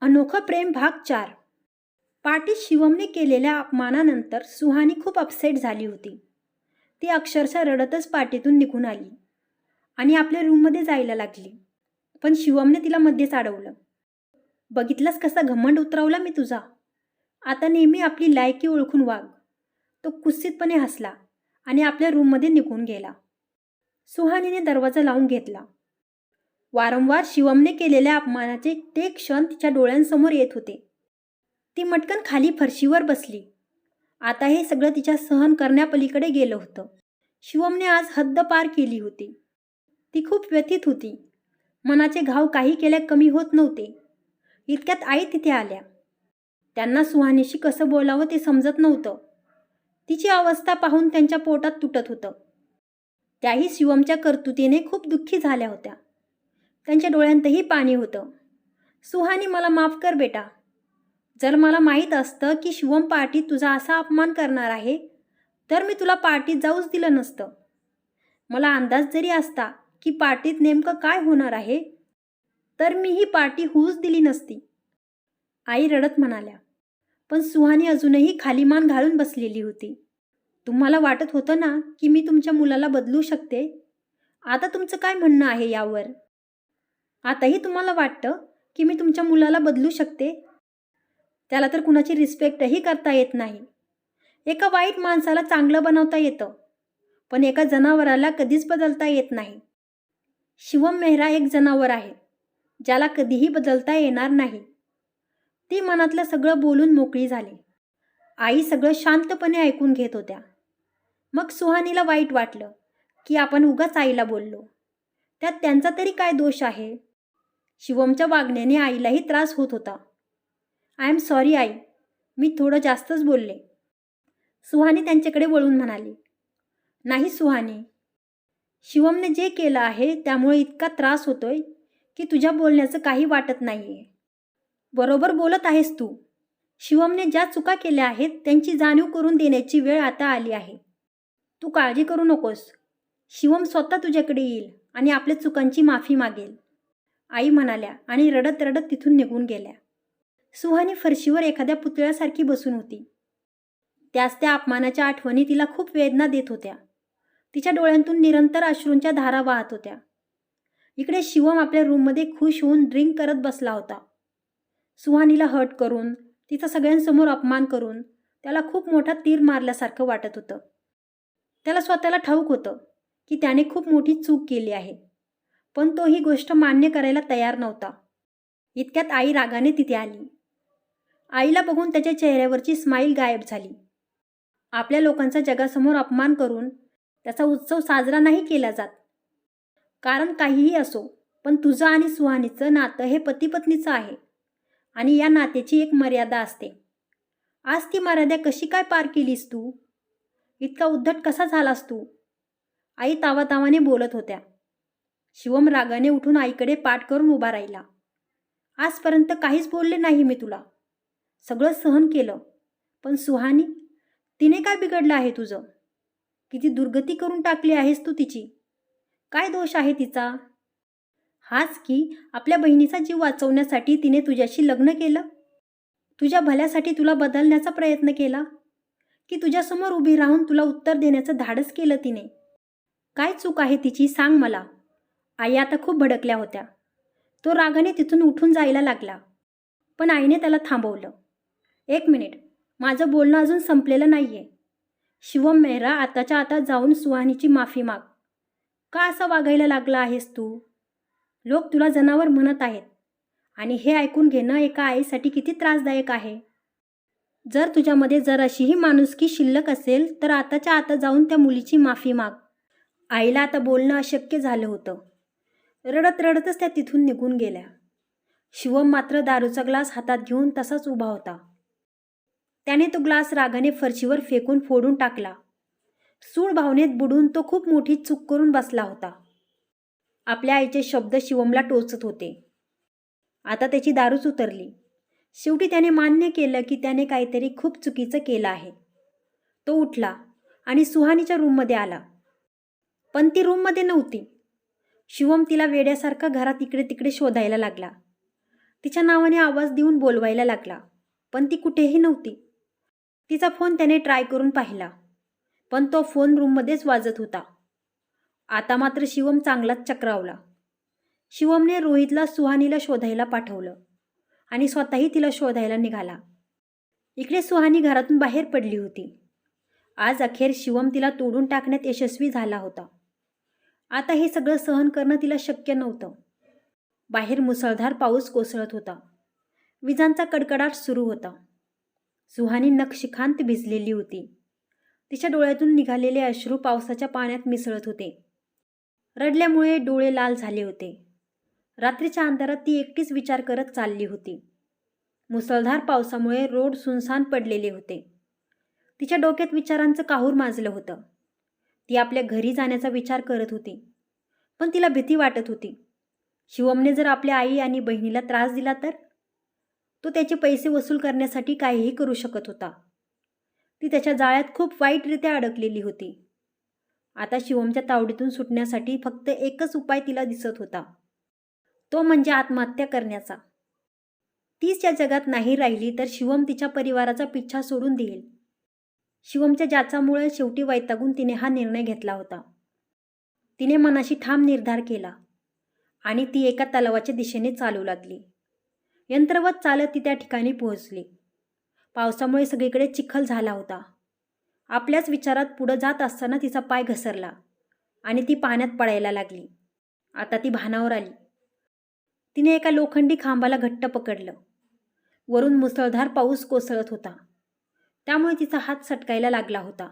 अनोखं प्रेम भाग चार. पाटीत शिवमने केलेल्या अपमानानंतर सुहानी खूप अपसेट झाली होती. ती अक्षरशः रडतच पाटीतून निघून आली आणि आपल्या रूममध्ये जायला लागली. पण शिवमने तिला मध्येच अडवलं. बघितलंस कसा घमंड उतरवला मी तुझा? आता नेहमी आपली लायकी ओळखून वाघ. तो कुस्सितपणे हसला आणि आपल्या रूममध्ये निघून गेला. सुहानीने दरवाजा लावून घेतला. वारंवार शिवमने केलेल्या अपमानाचे ते क्षण तिच्या डोळ्यांसमोर येत होते. ती मटकन खाली फरशीवर बसली. आता हे सगळं तिच्या सहन करण्यापलीकडे गेलं होतं. शिवमने आज हद्द पार केली होती. ती खूप व्यथित होती. मनाचे घाव काही केल्या कमी होत नव्हते. इतक्यात आई तिथे आल्या. त्यांना सुहानीशी कसं बोलावं ते समजत नव्हतं. तिची अवस्था पाहून त्यांच्या पोटात तुटत होतं. त्याही शिवमच्या कर्तुतीने खूप दुःखी झाल्या होत्या. त्यांच्या डोळ्यांतही पाणी होतं. सुहानी मला माफ कर बेटा. जर मला माहीत असतं की शिवम पार्टीत तुझा असा अपमान करणार आहे तर मी तुला पार्टीत जाऊच दिलं नसतं. मला अंदाज जरी असता की पार्टीत नेमकं काय होणार आहे तर मी ही पार्टी होऊच दिली नसती. आई रडत म्हणाल्या. पण सुहानी अजूनही खाली मान घालून बसलेली होती. तुम्हाला वाटत होतं ना की मी तुमच्या मुलाला बदलू शकते? आता तुमचं काय म्हणणं आहे यावर? आताही तुम्हाला वाटतं की मी तुमच्या मुलाला बदलू शकते? त्याला तर कुणाची रिस्पेक्टही करता येत नाही. एका वाईट माणसाला चांगलं बनवता येतं पण एका जनावराला कधीच बदलता येत नाही. शिवम मेहरा एक जनावर आहे ज्याला कधीही बदलता येणार नाही. ती मनातलं सगळं बोलून मोकळी झाली. आई सगळं शांतपणे ऐकून घेत होत्या. मग सुहानीला वाईट वाटलं की आपण उगाच आईला बोललो. त्यात त्यांचा तरी काय दोष आहे? शिवमच्या वागण्याने आईलाही त्रास होत होता. आय एम सॉरी आई. मी थोडं जास्तच बोलले. सुहानी त्यांच्याकडे वळून म्हणाली नाही सुहानी. शिवमने जे केलं आहे त्यामुळे इतका त्रास होतोय की तुझ्या बोलण्याचं काही वाटत नाही आहे बरोबर बोलत आहेस तू. शिवमने ज्या चुका केल्या आहेत त्यांची जाणीव करून देण्याची वेळ आता आली आहे. तू काळजी करू नकोस. शिवम स्वतः तुझ्याकडे येईल आणि आपल्या चुकांची माफी मागेल. आई म्हणाल्या आणि रडत रडत तिथून निघून गेल्या. सुहानी फरशीवर एखाद्या पुतळ्यासारखी बसून होती. त्याच त्या अपमानाच्या आठवणी तिला खूप वेदना देत होत्या. तिच्या डोळ्यांतून निरंतर अश्रूंच्या धारा वाहत होत्या. इकडे शिवम आपल्या रूममध्ये खुश होऊन ड्रिंक करत बसला होता. सुहानीला हर्ट करून तिचा सगळ्यांसमोर अपमान करून त्याला खूप मोठा तीर मारल्यासारखं वाटत होतं. त्याला स्वतःला ठाऊक होतं की त्याने खूप मोठी चूक केली आहे. पण तो ही गोष्ट मान्य करायला तयार नव्हता. इतक्यात आई रागाने तिथे आली. आईला बघून त्याच्या चेहऱ्यावरची स्माईल गायब झाली. आपल्या लोकांचा जगासमोर अपमान करून त्याचा उत्सव साजरा नाही केला जात. कारण काहीही असो पण तुझं आणि सुहानीचं नातं हे पतीपत्नीचं आहे आणि या नात्याची एक मर्यादा असते. आज ती मर्यादा कशी काय पार केलीस तू? इतका उद्धट कसा झालास तू? आई तावातावाने बोलत होत्या. शिवम रागाने उठून आईकडे पाठ करून उभा राहिला. आजपर्यंत काहीच बोलले नाही मी तुला. सगळं सहन केलं. पण सुहानी तिने काय बिघडलं आहे तुझं? किती दुर्गती करून टाकली आहेस तू तिची? काय दोष आहे तिचा? हाच की आपल्या बहिणीचा जीव वाचवण्यासाठी तिने तुझ्याशी लग्न केलं? तुझ्या भल्यासाठी तुला बदलण्याचा प्रयत्न केला? की तुझ्यासमोर उभी राहून तुला उत्तर देण्याचं धाडस केलं तिने? काय चूक आहे तिची सांग मला. आई आता खूप भडकल्या होत्या. तो रागाने तिथून उठून जायला लागला. पण आईने त्याला थांबवलं. एक मिनिट. माझं बोलणं अजून संपलेलं नाही आहे शिवम मेहरा आताच्या आता जाऊन सुहानीची माफी माग. का असं वागायला लागला आहेस तू? लोक तुला जनावर म्हणत आहेत. आणि हे ऐकून घेणं एका आईसाठी किती त्रासदायक आहे. जर तुझ्यामध्ये जर अशीही माणुसकी शिल्लक असेल तर आताच्या आता जाऊन त्या मुलीची माफी माग. आईला आता बोलणं अशक्य झालं होतं. रडत रडतच त्या तिथून निघून गेल्या. शिवम मात्र दारूचा ग्लास हातात घेऊन तसाच उभा होता. त्याने तो ग्लास रागाने फरशीवर फेकून फोडून टाकला. सूळ भावनेत बुडून तो खूप मोठी चूक करून बसला होता. आपल्या आईचे शब्द शिवमला टोचत होते. आता त्याची दारूच उतरली. शेवटी त्याने मान्य केलं की त्याने काहीतरी खूप चुकीचं केलं आहे. तो उठला आणि सुहानीच्या रूममध्ये आला. पण ती रूममध्ये नव्हती. शिवम तिला वेड्यासारखा घरात इकडे तिकडे शोधायला लागला. तिच्या नावाने आवाज देऊन बोलवायला लागला पण ती कुठेही नव्हती. तिचा फोन त्याने ट्राय करून पाहिला पण तो फोन रूममध्येच वाजत होता. आता मात्र शिवम चांगलाच चक्रावला. शिवमने रोहितला सुहानीला शोधायला पाठवलं आणि स्वतःही तिला शोधायला निघाला. इकडे सुहानी घरातून बाहेर पडली होती. आज अखेर शिवम तिला तोडून टाकण्यात यशस्वी झाला होता. आता हे सगळं सहन करणं तिला शक्य नव्हतं. बाहेर मुसळधार पाऊस कोसळत होता. विजांचा कडकडाट सुरू होता. सुहानी नक्षिखांत भिजलेली होती. तिच्या डोळ्यातून निघालेले अश्रू पावसाच्या पाण्यात मिसळत होते. रडल्यामुळे डोळे लाल झाले होते. रात्रीच्या अंधारात ती एकटीच विचार करत चालली होती. मुसळधार पावसामुळे रोड सुनसान पडलेले होते. तिच्या डोक्यात विचारांचं काहूर माजलं होतं. ती आपल्या घरी जाण्याचा विचार करत होती. पण तिला भीती वाटत होती. शिवमने जर आपल्या आई आणि बहिणीला त्रास दिला तर? तो त्याचे पैसे वसूल करण्यासाठी काहीही करू शकत होता. ती त्याच्या जाळ्यात खूप वाईटरित्या अडकलेली होती. आता शिवमच्या तावडीतून सुटण्यासाठी फक्त एकच उपाय तिला दिसत होता. तो म्हणजे आत्महत्या करण्याचा. तीच या जगात नाही राहिली तर शिवम तिच्या परिवाराचा पिच्छा सोडून देईल. शिवमच्या जाचामुळे शेवटी वैतागून तिने हा निर्णय घेतला होता. तिने मनाशी ठाम निर्धार केला आणि ती एका तलावाच्या दिशेने चालू लागली. यंत्रवत चालत ती त्या ठिकाणी पोहोचली. पावसामुळे सगळीकडे चिखल झाला होता. आपल्याच विचारात पुढं जात असताना तिचा पाय घसरला आणि ती पाण्यात पडायला लागली. आता ती भानावर आली. तिने एका लोखंडी खांबाला घट्ट पकडलं. वरून मुसळधार पाऊस कोसळत होता. त्यामुळे तिचा हात सटकायला लागला होता.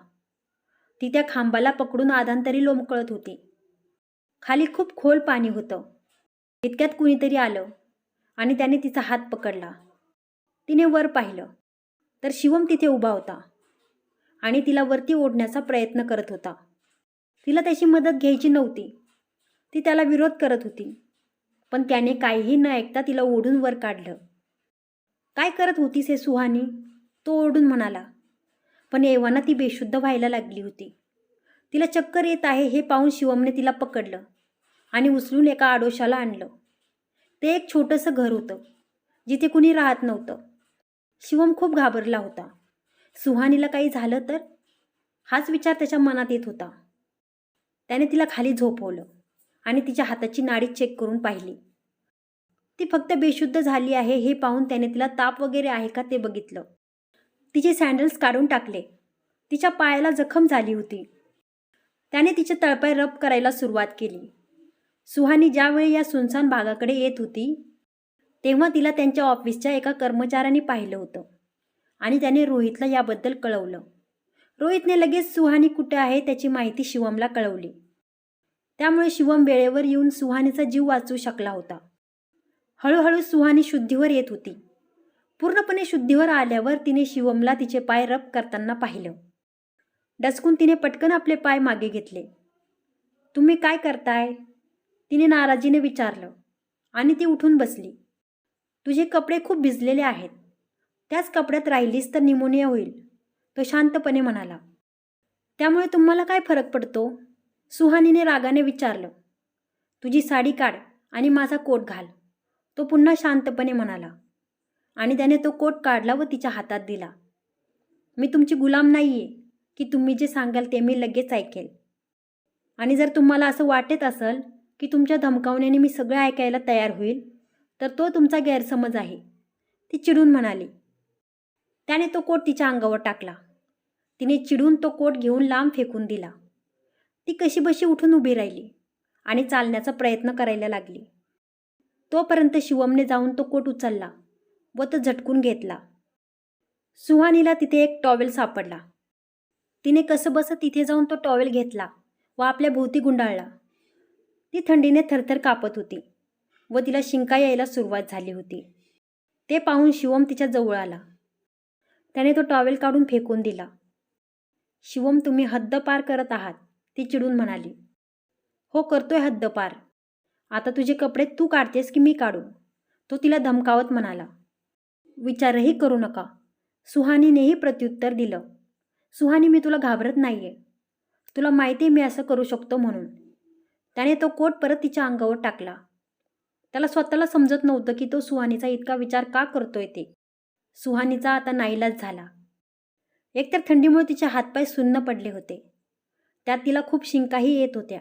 ती त्या खांबाला पकडून आधांतरी लोंबकळत होती. खाली खूप खोल पाणी होतं. इतक्यात कुणीतरी आलं आणि त्याने तिचा हात पकडला. तिने वर पाहिलं. तर शिवम तिथे उभा होता आणि तिला वरती ओढण्याचा प्रयत्न करत होता. तिला त्याची मदत घ्यायची नव्हती. ती त्याला विरोध करत होती. पण त्याने काहीही न ऐकता तिला ओढून वर काढलं. काय करत होतीस हे सुहानी? तो ओढून म्हणाला पण एव्हाना ती बेशुद्ध व्हायला लागली होती. तिला चक्कर येत आहे हे पाहून शिवमने तिला पकडलं आणि उचलून एका आडोशाला आणलं. ते एक छोटंसं घर होतं जिथे कुणी राहत नव्हतं. शिवम खूप घाबरला होता. सुहानीला काही झालं तर? हाच विचार त्याच्या मनात येत होता. त्याने तिला खाली झोपवलं आणि तिच्या हाताची नाडी चेक करून पाहिली. ती फक्त बेशुद्ध झाली आहे हे पाहून त्याने तिला ताप वगैरे आहे का ते बघितलं. तिचे सँडल्स काढून टाकले. तिच्या पायाला जखम झाली होती. त्याने तिचे तळपाय रब करायला सुरुवात केली. सुहानी ज्यावेळी या सुनसान भागाकडे येत होती तेव्हा तिला त्यांच्या ऑफिसच्या एका कर्मचाऱ्याने पाहिलं होतं आणि त्याने रोहितला याबद्दल कळवलं. रोहितने लगेच सुहानी कुठे आहे त्याची माहिती शिवमला कळवली. त्यामुळे शिवम वेळेवर येऊन सुहानीचा जीव वाचवू शकला होता. हळूहळू सुहानी शुद्धीवर येत होती. पूर्णपणे शुद्धीवर आल्यावर तिने शिवमला तिचे पाय रब करताना पाहिलं. डचकून तिने पटकन आपले पाय मागे घेतले. तुम्ही काय करताय? तिने नाराजीने विचारलं आणि ती उठून बसली. तुझे कपडे खूप भिजलेले आहेत. त्याच कपड्यात राहिलीस तर निमोनिया होईल तो शांतपणे म्हणाला. त्यामुळे तुम्हाला काय फरक पडतो? सुहानीने रागाने विचारलं. तुझी साडी काढ आणि माझा कोट घाल तो पुन्हा शांतपणे म्हणाला. आणि त्याने तो कोट काढला व तिच्या हातात दिला. मी तुमची गुलाम नाही आहे की तुम्ही जे सांगाल ते मी लगेच ऐकेल. आणि जर तुम्हाला असं वाटत असेल की तुमच्या धमकावण्याने मी सगळं ऐकायला तयार होईल तर तो तुमचा गैरसमज आहे ती चिडून म्हणाली. त्याने तो कोट तिच्या अंगावर टाकला. तिने चिडून तो कोट घेऊन लांब फेकून दिला. ती कशीबशी उठून उभी राहिली आणि चालण्याचा प्रयत्न करायला लागली. तोपर्यंत शिवमने जाऊन तो कोट उचलला. व तो झटकून घेतला. सुहानीला तिथे एक टॉवेल सापडला. तिने कसंबसं तिथे जाऊन तो टॉवेल घेतला व आपल्या भोवती गुंडाळला. ती थंडीने थरथर कापत होती व तिला शिंका यायला सुरुवात झाली होती. ते पाहून शिवम तिच्या जवळ आला. त्याने तो टॉवेल काढून फेकून दिला. शिवम तुम्ही हद्द पार करत आहात ती चिडून म्हणाली. हो करतोय हद्द पार. आता तुझे कपडे तू काढतेस की मी काढू तो तिला धमकावत म्हणाला. विचारही करू नका. सुहानीनेही प्रत्युत्तर दिलं. सुहानी मी तुला घाबरत नाही आहे तुला माहिती मी असं करू शकतो म्हणून. त्याने तो कोट परत तिच्या अंगावर टाकला. त्याला स्वतःला समजत नव्हतं की तो सुहानीचा इतका विचार का करतोय ते. सुहानीचा आता नाईलाज झाला. एकतर थंडीमुळे तिचे हातपाय सुन्न पडले होते. त्यात तिला खूप शिंकाही येत होत्या.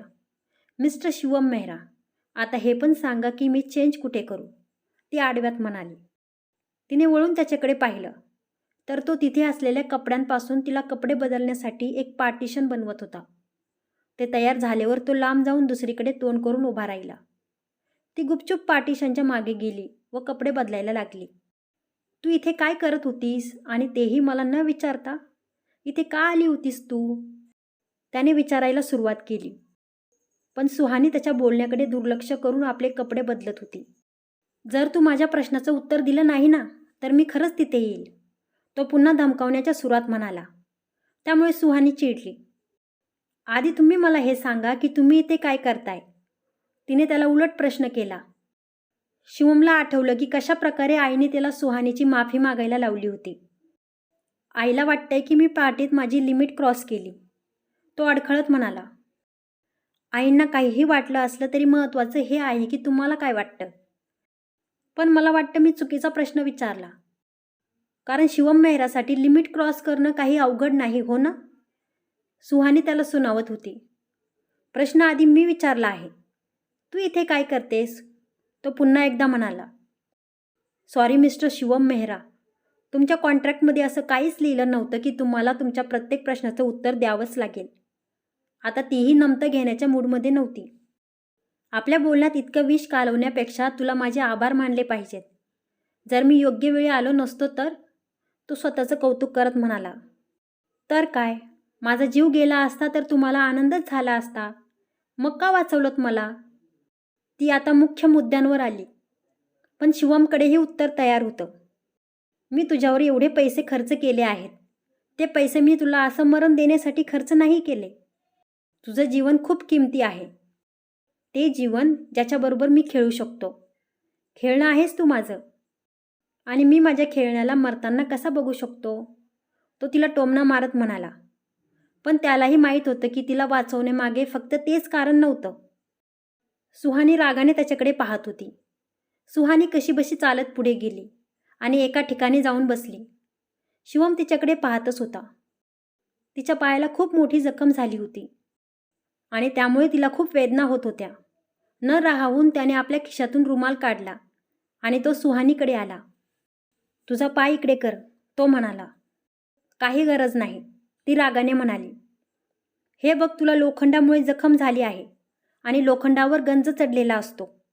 मिस्टर शिवम मेहरा आता हे पण सांगा की मी चेंज कुठे करू? ती आडव्यात म्हणाली. तिने वळून त्याच्याकडे पाहिलं. तर तो तिथे असलेल्या कपड्यांपासून तिला कपडे बदलण्यासाठी एक पार्टिशन बनवत होता. ते तयार झाल्यावर तो लांब जाऊन दुसरीकडे तोंड करून उभा राहिला. ती गुपचूप पार्टिशनच्या मागे गेली व कपडे बदलायला लागली. तू इथे काय करत होतीस आणि तेही मला न विचारता? इथे का आली होतीस तू? त्याने विचारायला सुरुवात केली. पण सुहानी त्याच्या बोलण्याकडे दुर्लक्ष करून आपले कपडे बदलत होती. जर तू माझ्या प्रश्नाचं उत्तर दिलं नाही ना तर मी खरंच तिथे येईल. तो पुन्हा धमकावण्याच्या सुरात म्हणाला. त्यामुळे सुहानी चिडली. आधी तुम्ही मला हे सांगा की तुम्ही इथे काय करताय? तिने त्याला उलट प्रश्न केला. शिवमला आठवलं की कशा प्रकारे आईने त्याला सुहानीची माफी मागायला लावली होती. आईला वाटतंय की मी पार्टीत माझी लिमिट क्रॉस केली. तो अडखळत म्हणाला. आईंना काहीही वाटलं असलं तरी महत्त्वाचं हे आहे की तुम्हाला काय वाटतं? पण मला वाटतं मी चुकीचा प्रश्न विचारला. कारण शिवम मेहरासाठी लिमिट क्रॉस करणं काही अवघड नाही हो ना? सुहानी त्याला सुनावत होती. प्रश्न आधी मी विचारला आहे. तू इथे काय करतेस? तो पुन्हा एकदा म्हणाला. Sorry mister Shivam Mehra. तुमच्या कॉन्ट्रॅक्टमध्ये असं काहीच लिहिलं नव्हतं की तुम्हाला तुमच्या प्रत्येक प्रश्नाचं उत्तर द्यावंच लागेल. आता तीही नमतं घेण्याच्या मूडमध्ये नव्हती. आपल्या बोलण्यात इतकं विष कालवण्यापेक्षा तुला माझे आभार मानले पाहिजेत. जर मी योग्य वेळी आलो नसतो तर? तो स्वतःचं कौतुक करत म्हणाला. तर काय? माझा जीव गेला असता तर तुम्हाला आनंदच झाला असता? मग का वाचवलंत मला? ती आता मुख्य मुद्द्यांवर आली. पण शिवमकडेही उत्तर तयार होतं. मी तुझ्यावर एवढे पैसे खर्च केले आहेत. ते पैसे मी तुला असं मरण देण्यासाठी खर्च नाही केले. तुझं जीवन खूप किमती आहे. ते जीवन ज्याच्याबरोबर मी खेळू शकतो. खेळणं आहेस तू माझं. आणि मी माझ्या खेळण्याला मरताना कसा बघू शकतो? तो तिला टोमणा मारत म्हणाला. पण त्यालाही माहीत होतं की तिला वाचवण्यामागे फक्त तेच कारण नव्हतं. सुहानी रागाने त्याच्याकडे पाहत होती. सुहानी कशीबशी चालत पुढे गेली आणि एका ठिकाणी जाऊन बसली. शिवम तिच्याकडे पाहतच होता. तिच्या पायाला खूप मोठी जखम झाली होती. आणि त्यामुळे तिला खूप वेदना होत होत्या. न राहून त्याने आपल्या खिशातून रुमाल काढला आणि तो सुहानीकडे आला. तुझा पाय इकडे कर तो म्हणाला. काही गरज नाही ती रागाने म्हणाली. हे बघ तुला लोखंडामुळे जखम झाली आहे आणि लोखंडावर गंज चढलेला असतो.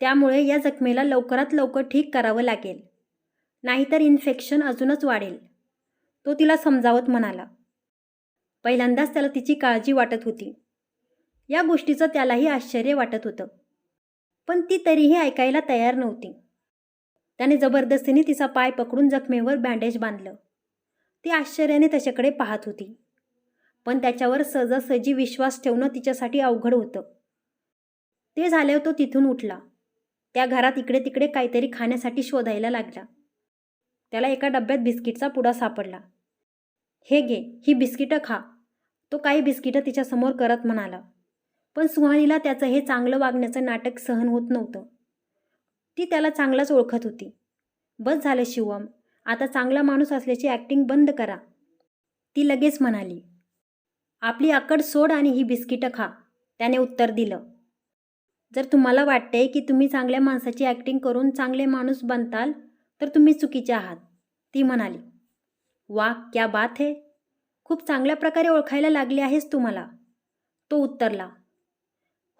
त्यामुळे या जखमेला लवकरात लवकर ठीक करावं लागेल. नाहीतर इन्फेक्शन अजूनच वाढेल. तो तिला समजावत म्हणाला. पहिल्यांदाच त्याला तिची काळजी वाटत होती. या गोष्टीचं त्यालाही आश्चर्य वाटत होतं. पण ती तरीही ऐकायला तयार नव्हती. त्याने जबरदस्तीने तिचा पाय पकडून जखमेवर बँडेज बांधलं. ती आश्चर्याने त्याच्याकडे पाहत होती. पण त्याच्यावर सहजासहजी विश्वास ठेवणं तिच्यासाठी अवघड होतं. ते झाल्यावर तो तिथून उठला. त्या घरात इकडे तिकडे काहीतरी खाण्यासाठी शोधायला लागला. त्याला एका डब्यात बिस्किटचा पुडा सापडला. हे घे ही बिस्किटं खा. तो काही बिस्किटं तिच्यासमोर करत म्हणाला. पण सुहानीला त्याचं हे चांगलं वागण्याचं नाटक सहन होत नव्हतं. ती त्याला चांगलाच ओळखत होती. बस झालं शिवम आता चांगला माणूस असल्याची ॲक्टिंग बंद करा. ती लगेच म्हणाली आपली आकड सोड आणि ही बिस्किटं खा. त्याने उत्तर दिलं जर तुम्हाला वाटते की तुम्ही चांगल्या माणसाची ॲक्टिंग करून चांगले माणूस बनताल तर तुम्ही चुकीचे आहात. ती म्हणाली वा क्या बात है. खूप चांगल्या प्रकारे ओळखायला लागली आहेस तुम्हाला तो उत्तरला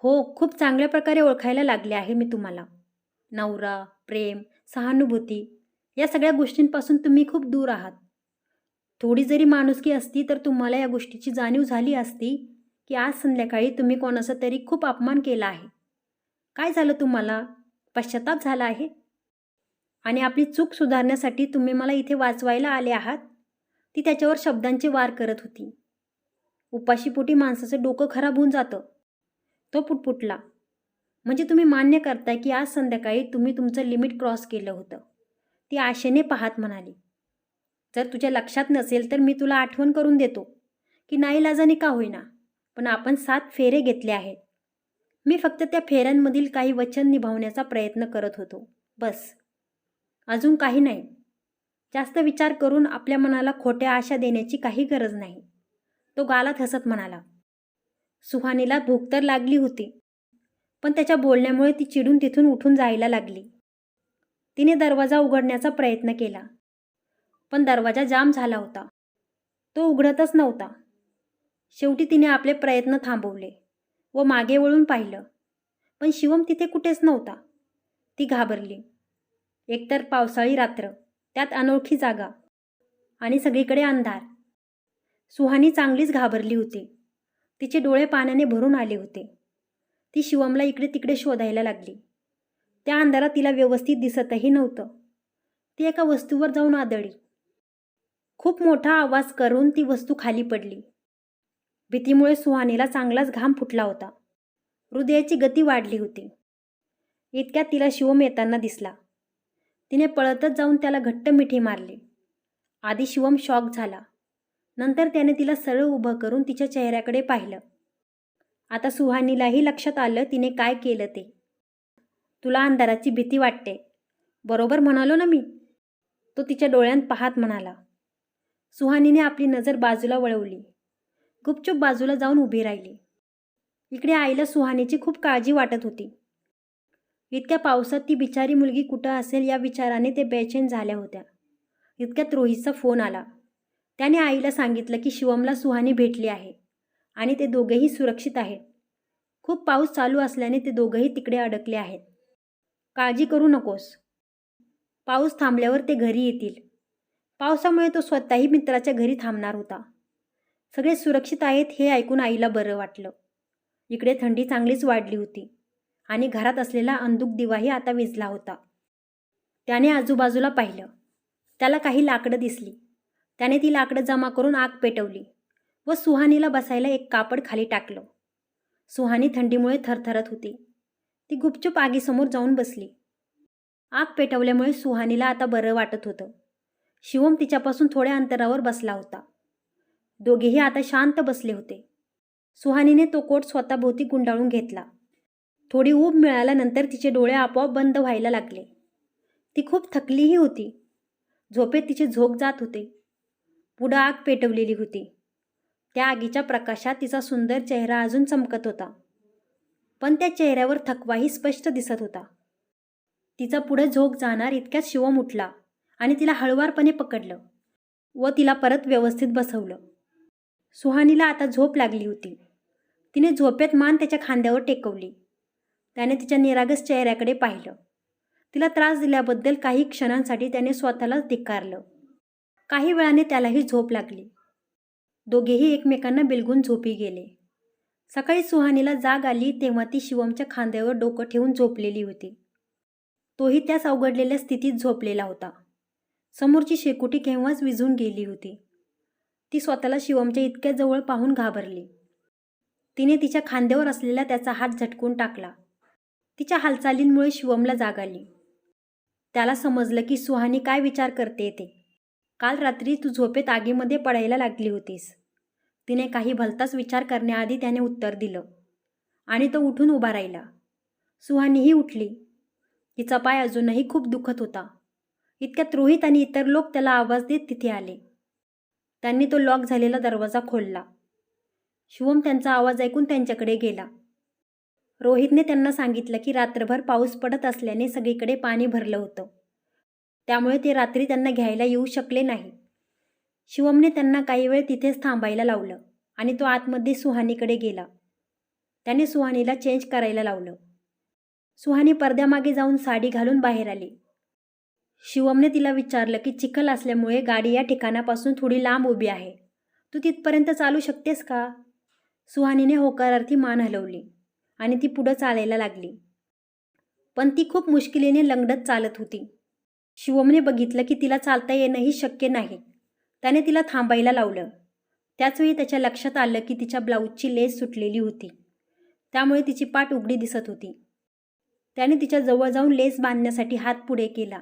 हो खूप चांगल्या प्रकारे ओळखायला लागले आहे मी तुम्हाला. नवरा प्रेम सहानुभूती या सगळ्या गोष्टींपासून तुम्ही खूप दूर आहात. थोडी जरी माणुसकी असती तर तुम्हाला या गोष्टीची जाणीव झाली असती की आज संध्याकाळी तुम्ही कोणाचा तरी खूप अपमान केला आहे. काय झालं तुम्हाला? पश्चाताप झाला आहे? आणि आपली चूक सुधारण्यासाठी तुम्ही मला इथे वाचवायला आले आहात? ती त्याच्यावर शब्दांचे वार करत होती. उपाशीपोटी माणसाचं डोकं खराब होऊन जातं. तो पुटपुटला. म्हणजे तुम्ही मान्य करताय की आज संध्याकाळी तुम्ही तुमचं लिमिट क्रॉस केलं होतं. ती आशेने पाहत म्हणाली. जर तुझ्या लक्षात नसेल तर मी तुला आठवण करून देतो. की नाही लाजाने का होईना. पण आपण सात फेरे घेतले आहेत. मी फक्त त्या फेऱ्यांमधील काही वचन निभावण्याचा प्रयत्न करत होतो. बस. अजून काही नाही. जास्त विचार करून आपल्या मनाला खोट्या आशा देण्याची काही गरज नाही. तो गालात हसत म्हणाला. सुहानीला भूक तर लागली होती पण त्याच्या बोलण्यामुळे ती चिडून तिथून उठून जायला लागली. तिने दरवाजा उघडण्याचा प्रयत्न केला पण दरवाजा जाम झाला होता. तो उघडतच नव्हता. शेवटी तिने आपले प्रयत्न थांबवले व मागे वळून पाहिलं पण शिवम तिथे कुठेच नव्हता. ती घाबरली. एकतर पावसाळी रात्र त्यात अनोळखी जागा आणि सगळीकडे अंधार. सुहानी चांगलीच घाबरली होती. तिचे डोळे पाण्याने भरून आले होते. ती शिवमला इकडे तिकडे शोधायला लागली. त्या अंधारात तिला व्यवस्थित दिसतही नव्हतं. ती एका वस्तूवर जाऊन आदळली. खूप मोठा आवाज करून ती वस्तू खाली पडली. भीतीमुळे सुहानीला चांगलाच घाम फुटला होता. हृदयाची गती वाढली होती. इतक्यात तिला शिवम येताना दिसला. तिने पळतच जाऊन त्याला घट्ट मिठी मारली. आधी शिवम शॉक झाला. नंतर त्याने तिला सरळ उभं करून तिच्या चेहऱ्याकडे पाहिलं. आता सुहानीलाही लक्षात आलं तिने काय केलं ते. तुला अंधाराची भीती वाटते. बरोबर म्हणालो ना मी? तो तिच्या डोळ्यांत पाहत म्हणाला. सुहानीने आपली नजर बाजूला वळवली. गुपचूप बाजूला जाऊन उभी राहिली. इकडे आईला सुहानीची खूप काळजी वाटत होती. इतक्या पावसात ती बिचारी मुलगी कुठं असेल या विचाराने ते बेचैन झाल्या होत्या. इतक्यात रोहितचा फोन आला. त्याने आईला सांगितलं की शिवमला सुहानी भेटली आहे आणि ते दोघेही सुरक्षित आहेत. खूप पाऊस चालू असल्याने ते दोघंही तिकडे अडकले आहेत. काळजी करू नकोस. पाऊस थांबल्यावर ते घरी येतील. पावसामुळे तो स्वतःही मित्राच्या घरी थांबणार होता. सगळे सुरक्षित आहेत हे ऐकून आईला बरं वाटलं. इकडे थंडी चांगलीच वाढली होती आणि घरात असलेला अंदूक दिवाही आता विजला होता. त्याने आजूबाजूला पाहिलं. त्याला काही लाकडं दिसली. त्याने ती लाकडं जमा करून आग पेटवली व सुहानीला बसायला एक कापड खाली टाकलं. सुहानी थंडीमुळे थरथरत होती. ती गुपचूप आगीसमोर जाऊन बसली. आग पेटवल्यामुळे सुहानीला आता बरं वाटत होतं. शिवम तिच्यापासून थोड्या अंतरावर बसला होता. दोघेही आता शांत बसले होते. सुहानीने तो कोट स्वतःभोवती गुंडाळून घेतला. थोडी ऊब मिळाल्यानंतर तिचे डोळे आपोआप बंद व्हायला लागले. ती खूप थकलीही होती. झोपेत तिचे झोक जात होते. पुढं आग पेटवलेली होती. त्या आगीच्या प्रकाशात तिचा सुंदर चेहरा अजून चमकत होता. पण त्या चेहऱ्यावर थकवाही स्पष्ट दिसत होता. तिचा पुढं झोक जाणार इतक्यात शिवम उठला आणि तिला हळुवारपणे पकडलं व तिला परत व्यवस्थित बसवलं. सुहानीला आता झोप लागली होती. तिने झोपेत मान त्याच्या खांद्यावर टेकवली. त्याने तिच्या निरागस चेहऱ्याकडे पाहिलं. तिला त्रास दिल्याबद्दल काही क्षणांसाठी त्याने स्वतःलाच धिक्कारलं. काही वेळाने त्यालाही झोप लागली. दोघेही एकमेकांना बिलगून झोपी गेले. सकाळी सुहानीला जाग आली तेव्हा ती शिवमच्या खांद्यावर डोकं ठेवून झोपलेली होती. तोही त्याच अवघडलेल्या स्थितीत झोपलेला होता. समोरची शेकोटी केव्हाच विझून गेली होती. ती स्वतःला शिवमच्या इतक्या जवळ पाहून घाबरली. तिने तिच्या खांद्यावर असलेला त्याचा हात झटकून टाकला. तिच्या हालचालींमुळे शिवमला जाग आली. त्याला समजलं की सुहानी काय विचार करते ते. काल रात्री तू झोपेत आगीमध्ये पडायला लागली होतीस. तिने काही भलताच विचार करण्याआधी त्याने उत्तर दिलं. आणि तो उठून उभा राहिला. सुहानीही उठली. तिचा पाय अजूनही खूप दुखत होता. इतक्यात रोहित आणि इतर लोक त्याला आवाज देत तिथे आले. त्यांनी तो लॉक झालेला दरवाजा खोलला. शिवम त्यांचा आवाज ऐकून त्यांच्याकडे गेला. रोहितने त्यांना सांगितलं की रात्रभर पाऊस पडत असल्याने सगळीकडे पाणी भरलं होतं. त्यामुळे ते रात्री त्यांना घ्यायला येऊ शकले नाही. शिवमने त्यांना काही वेळ तिथेच थांबायला लावलं आणि तो आतमध्ये सुहानीकडे गेला. त्याने सुहानीला चेंज करायला लावलं. सुहानी पडद्यामागे जाऊन साडी घालून बाहेर आली. शिवमने तिला विचारलं की चिखल असल्यामुळे गाडी या ठिकाणापासून थोडी लांब उभी आहे. तू तिथपर्यंत चालू शकतेस का? सुहानीने होकारार्थी मान हलवली आणि ती पुढं चालायला लागली. पण ती खूप मुश्किलीने लंगडत चालत होती. शिवमने बघितलं की तिला चालता येणंही शक्य नाही. त्याने तिला थांबायला लावलं. त्याचवेळी त्याच्या लक्षात आलं की तिच्या ब्लाऊजची लेस सुटलेली होती. त्यामुळे तिची पाठ उघडी दिसत होती. त्याने तिच्या जवळ जाऊन लेस बांधण्यासाठी हात पुढे केला.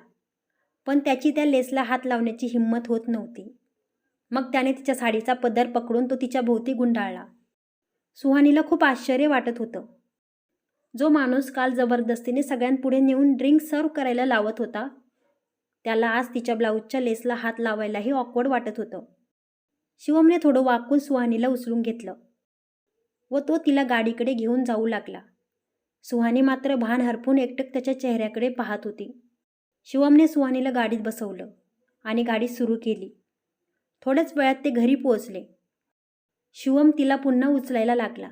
पण त्याची त्या लेसला हात लावण्याची हिंमत होत नव्हती. मग त्याने तिच्या साडीचा पदर पकडून तो तिच्या भोवती गुंडाळला. सुहानीला खूप आश्चर्य वाटत होतं. जो माणूस काल जबरदस्तीने सगळ्यांपुढे नेऊन ड्रिंक सर्व करायला लावत होता त्याला आज तिच्या ब्लाऊजच्या लेसला हात लावायलाही ऑकवर्ड वाटत होतं. शिवमने थोडं वाकून सुहानीला उचलून घेतलं व तो तिला गाडीकडे घेऊन जाऊ लागला. सुहानी मात्र भान हरपून एकटक त्याच्या चेहऱ्याकडे पाहत होती. शिवमने सुहानीला गाडीत बसवलं आणि गाडी सुरू केली. थोड्याच वेळात ते घरी पोहोचले. शिवम तिला पुन्हा उचलायला लागला.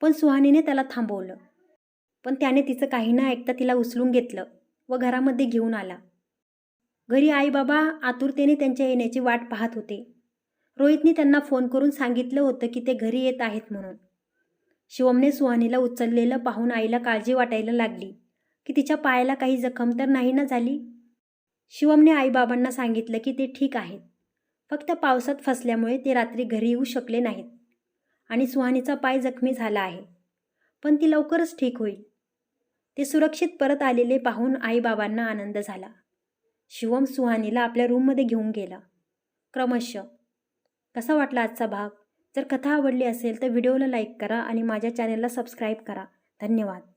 पण सुहानीने त्याला थांबवलं. पण त्याने तिचं काही ना ऐकता तिला उचलून घेतलं व घरामध्ये घेऊन आला. घरी आईबाबा आतुरतेने त्यांच्या येण्याची वाट पाहत होते. रोहितने त्यांना फोन करून सांगितलं होतं की ते घरी येत आहेत म्हणून. शिवमने सुहानीला उचललेलं पाहून आईला काळजी वाटायला लागली की तिच्या पायाला काही जखम तर नाही ना झाली? शिवमने आईबाबांना सांगितलं की ते ठीक आहेत. फक्त पावसात फसल्यामुळे ते रात्री घरी येऊ शकले नाहीत आणि सुहानीचा पाय जखमी झाला आहे. पण ती लवकरच ठीक होईल. ते सुरक्षित परत आलेले पाहून आईबाबांना आनंद झाला. शिवम सुहानीला आपल्या रूममध्ये घेऊन गेला. क्रमशः कसा वाटला आजचा भाग? जर कथा आवडली असेल तर व्हिडिओला लाईक करा आणि माझ्या चॅनलला सबस्क्राईब करा. धन्यवाद.